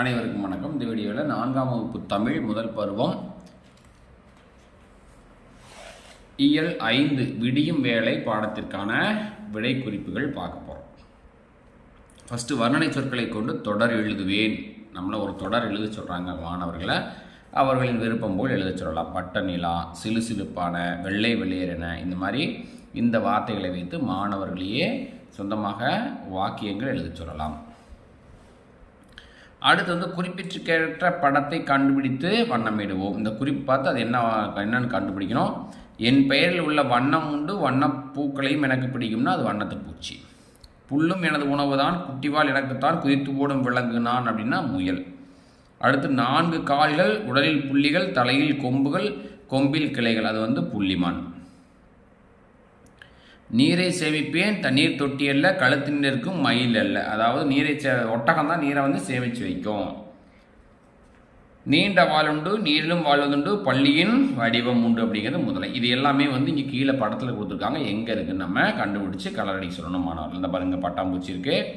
அனைவருக்கும் வணக்கம். இந்த வீடியோவில் நான்காம் வகுப்பு தமிழ் முதல் பருவம். இயல் ஐந்து விடியும் வேலை பாடத்திற்கான விடை குறிப்புகள் பார்க்க போகிறோம் ஃபஸ்ட்டு வர்ணனை சொற்களை கொண்டு தொடர் எழுதுவேன். நம்மளை ஒரு தொடர் எழுத சொல்கிறாங்க மாணவர்களை. அவர்களின் விருப்பம் போல் எழுத சொல்லலாம். பட்ட நிலா சிலு சிலுப்பான வெள்ளை வெளியேறன இந்த மாதிரி இந்த வார்த்தைகளை வைத்து மாணவர்களையே சொந்தமாக வாக்கியங்கள் எழுத சொல்லலாம். அடுத்து வந்து குறிப்பிட்டிருக்கிற படத்தை கண்டுபிடித்து வண்ணமிடுவோம். இந்த குறிப்பு பார்த்து அது என்ன என்னன்னு கண்டுபிடிக்கணும். என் பெயரில் உள்ள வண்ணம் உண்டு வண்ண பூக்களையும் எனக்கு பிடிக்கும்னா அது வண்ணத்து பூச்சி. புல்லும் எனது உணவு தான் குட்டிவால் எனக்குத்தான் குதித்து போடும் விலங்கு நான் அப்படின்னா முயல். அடுத்து நான்கு கால்கள் உடலில் புள்ளிகள் தலையில் கொம்புகள் கொம்பில் கிளைகள் அது வந்து புள்ளிமான். நீரை சேமிப்பேன் தண்ணீர் தொட்டி அல்ல கழுத்தின் இருக்கும் மயில் அல்ல. அதாவது நீரை சே ஒட்டகம் தான் நீரை வந்து சேமித்து வைக்கும். நீண்ட வாழுண்டு நீரிலும் வாழ்வதுண்டு பள்ளியின் வடிவம் உண்டு அப்படிங்கிறது முதலை இது எல்லாமே வந்து இங்கே கீழே படத்தில் கொடுத்துருக்காங்க. எங்கே இருக்குன்னு நம்ம கண்டுபிடிச்சி கலர் அடிக்க சொல்லணும் மாணவர்கள். இந்த பாருங்க பட்டாம்பூச்சி இருக்குது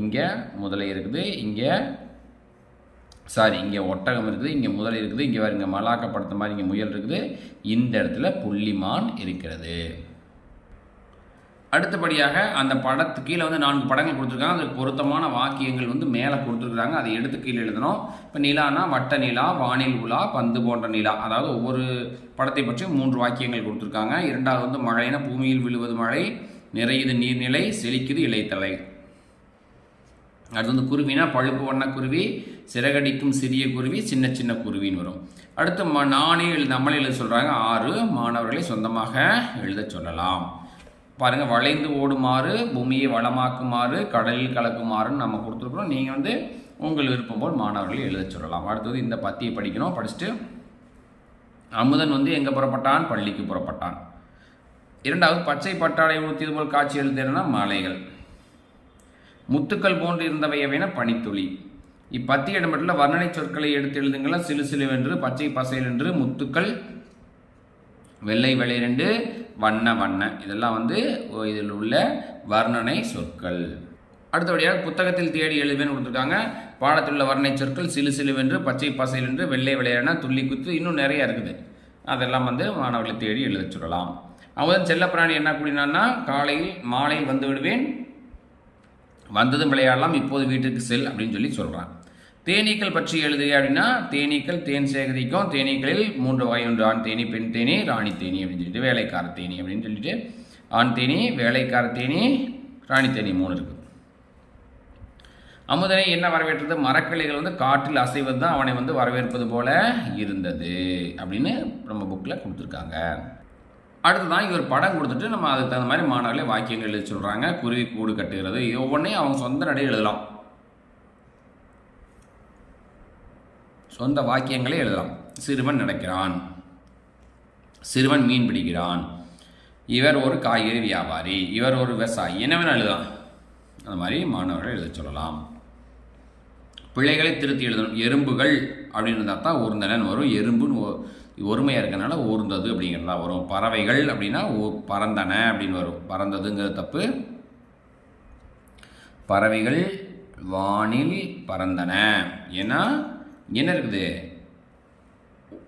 இங்கே முதலை இருக்குது இங்கே சாரி இங்கே ஒட்டகம் இருக்குது இங்கே முதலை இருக்குது. இங்கே பாருங்க மலாக்கப்படுத்த மாதிரி இங்கே முயல் இருக்குது. இந்த இடத்துல புள்ளிமான் இருக்கிறது. அடுத்தபடியாக அந்த படத்து கீழே வந்து நான்கு படங்கள் கொடுத்துருக்காங்க. அதுக்கு பொருத்தமான வாக்கியங்கள் வந்து மேலே கொடுத்துருக்குறாங்க அதை எடுத்து கீழே எழுதணும். இப்போ நிலானா வட்ட நிலா வானில் உலா பந்து போன்ற நிலா. அதாவது ஒவ்வொரு படத்தை பற்றியும் மூன்று வாக்கியங்கள் கொடுத்துருக்காங்க. இரண்டாவது வந்து மழைனா பூமியில் விழுவது மழை நிறையுது நீர்நிலை செழிக்குது இலைத்தலை. அடுத்து வந்து குருவினா பழுப்பு வண்ண குருவி சிறகடிக்கும் சிறிய குருவி சின்ன சின்ன குருவின்னு வரும். அடுத்து ம நானே எழு நம்மளே எழுத சொல்கிறாங்க ஆறு மாணவர்களை சொந்தமாக எழுத சொல்லலாம். பாருங்கள் வளைந்து ஓடுமாறு பூமியை வளமாக்குமாறு கடலில் கலக்குமாறுன்னு நம்ம கொடுத்துருக்குறோம். நீங்கள் வந்து உங்கள் விருப்பம் போல் மாணவர்களை எழுத சொல்லலாம். அடுத்தது இந்த பத்தியை படிக்கணும். படிச்சுட்டு அமுதன் வந்து எங்கே புறப்பட்டான்? பள்ளிக்கு புறப்பட்டான். இரண்டாவது பச்சை பட்டாடை உடுத்தியது போல் காட்சி எழுதுனா மாலைகள். முத்துக்கள் போன்று இருந்தவையவென பனித்துளி. இப்பத்தி இடம்பெற்றுள்ள வர்ணனை சொற்களை எடுத்து எழுதுங்களா சிலு சிலுவென்று பச்சை பசையில் என்று முத்துக்கள் வெள்ளை வெளிரெண்டு வண்ண வண்ண. இதெல்லாம் வந்து இதில் உள்ள வர்ணனை சொற்கள். அடுத்தபடியாக புத்தகத்தில் தேடி எழுதுவேன்னு கொடுத்துருக்காங்க. பாடத்தில் உள்ள வர்ணனை சொற்கள் சிலு சிலுவென்று பச்சை பசையில் என்று வெள்ளை விளையாடினா துள்ளி குத்து இன்னும் நிறைய இருக்குது. அதெல்லாம் வந்து மாணவர்களை தேடி எழுத சொல்லலாம். அவன் செல்லப்பிராணி என்ன கூடினான்னா காலையில் மாலையில் வந்து விடுவேன் வந்ததும் விளையாடலாம் இப்போது வீட்டுக்கு செல் அப்படின்னு சொல்லி சொல்கிறான் தேனீக்கள் பற்றி எழுதுக அப்படின்னா தேனீக்கள் தேன் சேகரிக்கும் தேனீக்களில் மூன்று வகை ஒன்று ஆண் தேனி பெண் தேனி ராணி தேனி அப்படின்னு சொல்லிட்டு வேலைக்கார தேனி அப்படின்னு சொல்லிட்டு ஆண் தேனி வேலைக்கார தேனி ராணி தேனி மூணு இருக்குது அமுதனை என்ன வரவேற்றது? மரக்கிளைகள் வந்து காற்றில் அசைவது தான் அவனை வந்து வரவேற்பது போல இருந்தது அப்படின்னு நம்ம புக்கில் கொடுத்துருக்காங்க. அடுத்ததான் இவர் படம் கொடுத்துட்டு நம்ம அதுக்கு தகுந்த மாதிரி மாணவர்களே வாக்கியங்கள் எழுதி சொல்கிறாங்க குருவி கூடு கட்டுகிறது. ஒவ்வொன்றையும் அவங்க சொந்த நடை எழுதலாம். சொந்த வாக்கியங்களே எழுதலாம். சிறுவன் நடக்கிறான். சிறுவன் மீன் பிடிக்கிறான். இவர் ஒரு காய்கறி வியாபாரி இவர் ஒரு விவசாயி என்ன வேணால் எழுதலாம்? அந்த மாதிரி மாணவர்கள் எழுத சொல்லலாம். பிள்ளைகளை திருத்தி எழுதணும். எறும்புகள் அப்படின்னு இருந்தால் தான் ஊர்ந்தனன் வரும். எறும்புன்னு ஒருமையாக இருக்கிறனால ஊர்ந்தது அப்படிங்கிறதா வரும். பறவைகள் அப்படின்னா பறந்தன அப்படின்னு வரும். பறந்ததுங்கிற தப்பு. பறவைகள் வானில் பறந்தன. ஏன்னா என்ன இருக்குது?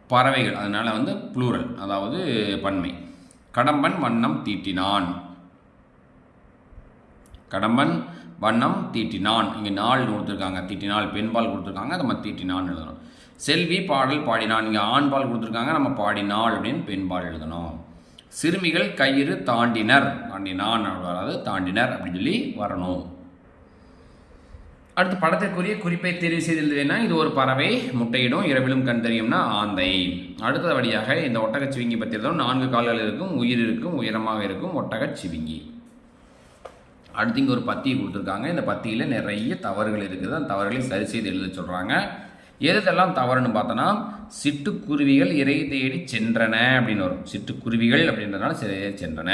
பறவைகள். அதனால் வந்து ப்ளூரல் அதாவது பன்மை. கடம்பன் வண்ணம் தீட்டினான். கடம்பன் வண்ணம் தீட்டினான். இங்கே நாள் கொடுத்துருக்காங்க. தீட்டினால் பெண்பால் கொடுத்துருக்காங்க. நம்ம தீட்டினான் எழுதணும். செல்வி பாடல் பாடினான். இங்கே ஆண்பால் கொடுத்துருக்காங்க. நம்ம பாடினாள் அப்படின்னு பெண்பால் எழுதணும். சிறுமிகள் கயிறு தாண்டினர். தாண்டினான். வராது தாண்டினர் அப்படின்னு சொல்லி வரணும். அடுத்து படத்திற்குரிய குறிப்பை தெரிவு செய்திருந்ததுன்னா இது ஒரு பறவை முட்டையிடும் இரவிலும் கண் தெரியும்னா ஆந்தை. அடுத்தபடியாக இந்த ஒட்டகச்சிவிங்கி பற்றி இருந்தாலும் நான்கு கால்கள் இருக்கும் உயிர் இருக்கும் உயரமாக இருக்கும் ஒட்டகச்சிவிங்கி அடுத்து இங்கே ஒரு பத்தி கொடுத்துருக்காங்க. இந்த பத்தியில் நிறைய தவறுகள் இருக்குது. அந்த தவறுகளை சரி செய்து எழுத சொல்கிறாங்க எதெல்லாம் தவறுன்னு பார்த்தோன்னா சிட்டுக்குருவிகள் இறை தேடி சென்றன அப்படின்னு வரும். சிட்டுக்குருவிகள் அப்படின்றதுனால சிறையை சென்றன.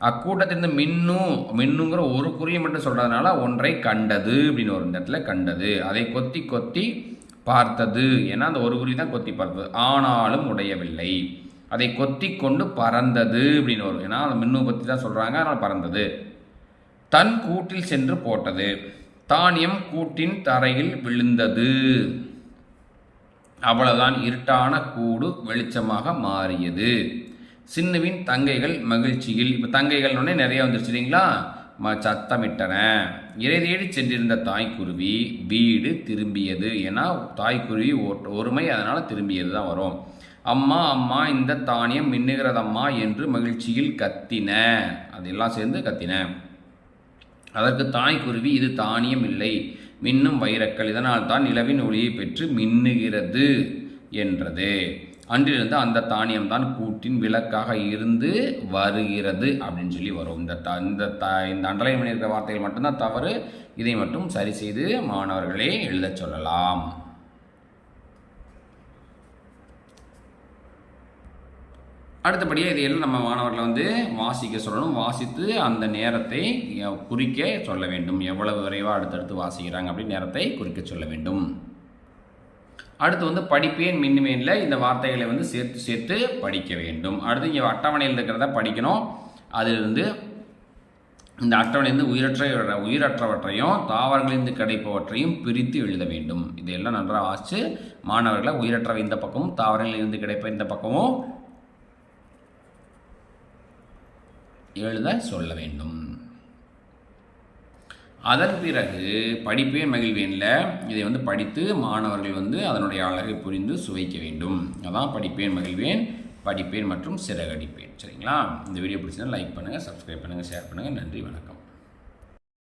அக்கூட்டத்திலிருந்து மின்னு மின்னுங்கிற ஒரு குறியை மட்டும் சொல்கிறதுனால ஒன்றை கண்டது அப்படின்னு ஒரு இடத்துல கண்டது. அதை கொத்தி கொத்தி பார்த்தது. ஏன்னா அந்த ஒரு குறி தான் கொத்தி பார்த்தது. ஆனாலும் உடையவில்லை. அதை கொத்தி கொண்டு பறந்தது அப்படின்னு ஒரு ஏன்னா அந்த மின்னு பற்றி தான் சொல்கிறாங்க அதனால் பறந்தது. தன் கூட்டில் சென்று போட்டது. தானியம் கூட்டின் தரையில் விழுந்தது. அவ்வளவுதான். இருட்டான கூடு வெளிச்சமாக மாறியது. சின்னுவின் தங்கைகள் மகிழ்ச்சியில். இப்போ தங்கைகள்னே நிறைய வந்துருச்சு இல்லைங்களா? ம சத்தமிட்டன. இறை தேடி சென்றிருந்த தாய்க்குருவி வீடு திரும்பியது. ஏன்னா தாய்க்குருவி ஒருமை அதனால் திரும்பியது தான் வரும். அம்மா அம்மா இந்த தானியம் மின்னுகிறதம்மா என்று மகிழ்ச்சியில் கத்தின. அதெல்லாம் சேர்ந்து கத்தின. அதற்கு தாய்க்குருவி இது தானியம் இல்லை. மின்னும் வைரக்கல். இதனால் தான் நிலவின் ஒளியை பெற்று மின்னுகிறது என்றது. அன்றிலிருந்து அந்த தானியம் தான் கூட்டின் விளக்காக இருந்து வருகிறது அப்படின்னு சொல்லி வரும். இந்த த இந்த த இந்த அண்டலை பண்ணியிருக்கிற வார்த்தைகள் மட்டும்தான் தவறு. இதை மட்டும் சரி செய்து மாணவர்களே எழுதச் சொல்லலாம். அடுத்தபடியாக இதையெல்லாம் நம்ம மாணவர்களை வந்து வாசிக்க சொல்லணும். வாசித்து அந்த நேரத்தை குறிக்க சொல்ல வேண்டும். எவ்வளவு விரைவாக அடுத்தடுத்து வாசிக்கிறாங்க அப்படின்னு நேரத்தை குறிக்க சொல்ல வேண்டும். அடுத்து வந்து படிப்பேன் மின்னுமேனில் இந்த வார்த்தைகளை வந்து சேர்த்து சேர்த்து படிக்க வேண்டும். அடுத்து இங்கே அட்டவணையில் இருக்கிறத படிக்கணும். அதிலிருந்து இந்த அட்டவணையிலிருந்து உயிரற்ற உயிரற்றவற்றையும் தாவரங்களிலிருந்து கிடைப்பவற்றையும் பிரித்து எழுத வேண்டும். இதையெல்லாம் நன்றாக வாசித்து மாணவர்களை உயிரற்றவை இந்த பக்கமும் தாவரங்களிலிருந்து கிடைப்ப இந்த பக்கமும் எழுத சொல்ல வேண்டும். அதன் பிறகு படிப்பேன் மகிழ்வேனில். இதை வந்து படித்து மாணவர்கள் வந்து அதனுடைய அழகை புரிந்து சுவைக்க வேண்டும். அதான் படிப்பேன் மகிழ்வேன் படிப்பேன் மற்றும் சிறகடிப்பேன். சரிங்களா? இந்த வீடியோ பிடிச்சதுன்னா லைக் பண்ணுங்கள் சப்ஸ்கிரைப் பண்ணுங்கள் ஷேர் பண்ணுங்கள் நன்றி வணக்கம்.